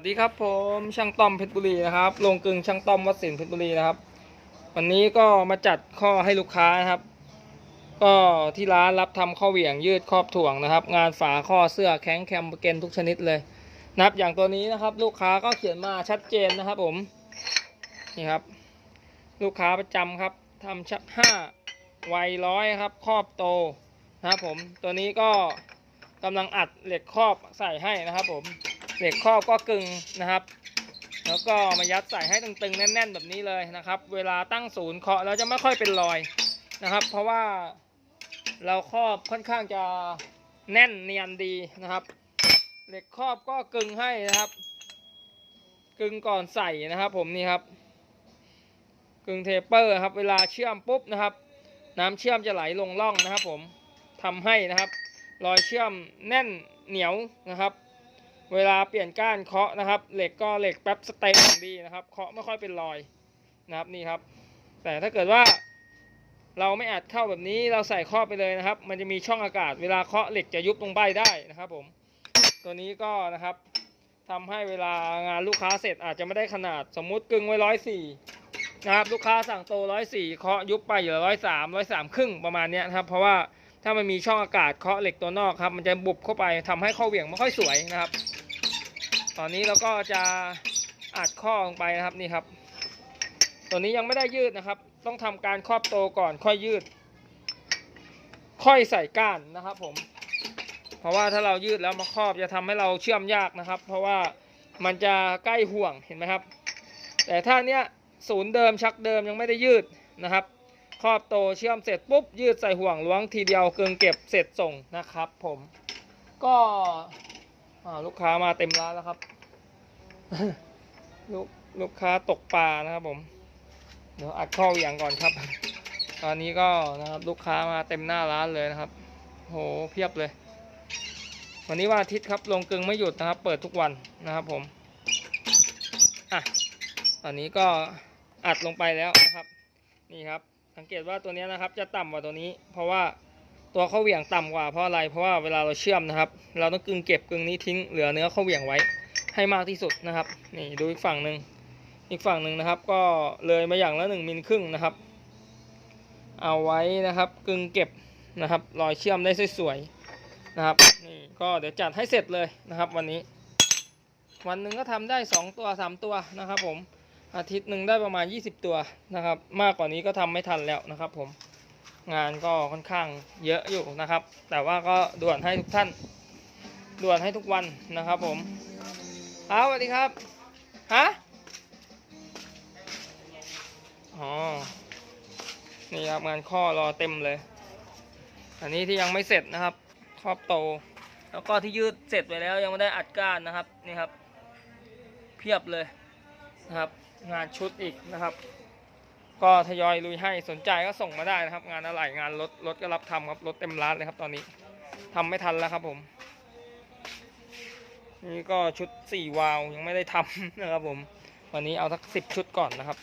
วัสดีครับผมช่างต้อมเพชรบุรีนะครับโรงกลึงช่างต้อมวัดสินเพชรบุรีนะครับ วันนี้ก็มาจัดข้อให้ลูกค้านะครับ ก็ที่ร้านรับทำข้อเหวี่ยงยืดครอบถ่วงนะครับ งานฝาข้อเสื้อแข้งแคมเปอร์เกนทุกชนิดเลยนะครับอย่างตัวนี้นะครับ ลูกค้าก็เขียนมาชัดเจนนะครับผมนี่ครับ ลูกค้าประจำครับทำชักห้าวัยร้อยครับ ครอบโตนะครับผมตัวนี้ก็กำลังอัดเหล็กครอบใส่ให้นะครับผม เหล็กครอบก็กึ่งนะครับ แล้วก็มายัดใส่ให้ตึงๆแน่น ๆ แบบนี้เลยนะครับ เวลาตั้งศูนย์เคาะแล้วจะไม่ค่อยเป็นรอยนะครับ เพราะว่าเราครอบค่อนข้างจะแน่นเนียนดีนะครับ เหล็กครอบก็กึ่งให้นะครับ กึ่งก่อนใส่นะครับ ผมนี่ครับ กึ่งเทปเปอร์ครับ เวลาเชื่อมปุ๊บนะครับ น้ำเชื่อมจะไหลลงร่องนะครับ ผมทำให้นะครับ รอยเชื่อมแน่นเหนียวนะครับ เวลาเปลี่ยนก้านเคาะนะครับ เหล็กก็เหล็กแป๊บสเต็อย่างดีนะครับ เคาะไม่ค่อยเป็นรอยนะครับนี่ครับ แต่ถ้าเกิดว่า เราไม่อัดเข้าแบบนี้เราใส่ข้อบไปเลยนะครับ มันจะมีช่องอากาศ เวลาเคาะเหล็กจะยุบลงไปได้นะครับผมตัวนี้ก็นะครับทำให้เวลางานลูกค้าเสร็จอาจจะไม่ได้ขนาดสมมุติกึ่งไว้ร้อยสี่นะครับลูกค้าสั่งโตร้อยสี่เคาะยุบไปอยู่ร้อยสามร้อยสามครึ่งประมาณนี้นะครับ เพราะว่าถ้ามันมีช่องอากาศเคาะเหล็กตัวนอกครับมันจะบุบเข้าไปทำให้ข้อเหวี่ยงไม่ค่อยสวยนะครับ ตอนนี้เราก็จะอัดข้อลงไปนะครับนี่ครับ ตัวนี้ยังไม่ได้ยืดนะครับ ต้องทำการครอบโตก่อนค่อยยืด ค่อยใส่ก้านนะครับ ผม เพราะว่าถ้าเรายืดแล้วมาครอบจะทำให้เราเชื่อมยากนะครับ เพราะว่ามันจะใกล้ห่วงเห็นไหมครับ แต่ถ้าเนี้ยศูนย์เดิมชักเดิมยังไม่ได้ยืดนะครับ ครอบโตเชื่อมเสร็จปุ๊บยืดใส่ห่วงล้วงทีเดียวเกิงเก็บเสร็จส่งนะครับ ผม ก็ ลูกค้ามาเต็มร้านแล้วครับ ลูกลูกค้าตกปลานะครับผม เดี๋ยวอัดข้อเหวี่ยงก่อนครับ ตอนนี้ก็นะครับลูกค้ามาเต็มหน้าร้านเลยนะครับ โหเพียบเลย วันนี้วันอาทิตย์ครับลงกึงไม่หยุดนะครับ เปิดทุกวันนะครับผม อะ ตอนนี้ก็อัดลงไปแล้วนะครับ นี่ครับ สังเกตว่าตัวนี้นะครับ จะต่ำกว่าตัวนี้ เพราะว่า ตัวข้อเหวี่ยงต่ำกว่าเพราะอะไร เพราะว่าเวลาเราเชื่อมนะครับ เราต้องกึงเก็บกึงนี้ทิ้งเหลือเนื้อข้อเหวี่ยงไว้ให้มากที่สุดนะครับ นี่ดูอีกฝั่งหนึ่งอีกฝั่งหนึ่งนะครับ ก็เลยมาอย่างละหนึ่งมิลครึ่งนะครับ เอาไว้นะครับกึงเก็บนะครับ รอยเชื่อมได้สวยๆนะครับ นี่ก็เดี๋ยวจัดให้เสร็จเลยนะครับ วันนี้ วันหนึ่งก็ทำได้สองตัวสามตัวนะครับ ผมอาทิตย์หนึ่งได้ประมาณ 20 ตัวนะครับ มากกว่านี้ก็ทำไม่ทันแล้วนะครับ ผม งานก็ค่อนข้างเยอะอยู่นะครับ แต่ว่าก็ด่วนให้ทุกท่าน ด่วนให้ทุกวันนะครับผมเอาสวัสดีครับฮะอ๋อนี่ครับงานข้อรอเต็มเลย อันนี้ที่ยังไม่เสร็จนะครับ ครอบโต แล้วก็ที่ยืดเสร็จไปแล้วยังไม่ได้อัดก้านนะครับนี่ครับ เพียบเลยนะครับ งานชุดอีกนะครับ ก็ทยอยลุยให้สนใจก็ส่งมาได้นะครับ งานอะไหล่งานรถรถก็รับทำครับรถเต็มร้านเลยครับตอนนี้ทำไม่ทันแล้วครับผมนี่ก็ชุดสี่วาล์วยังไม่ได้ทำนะครับผม วันนี้เอาสักสิบชุดก่อนนะครับ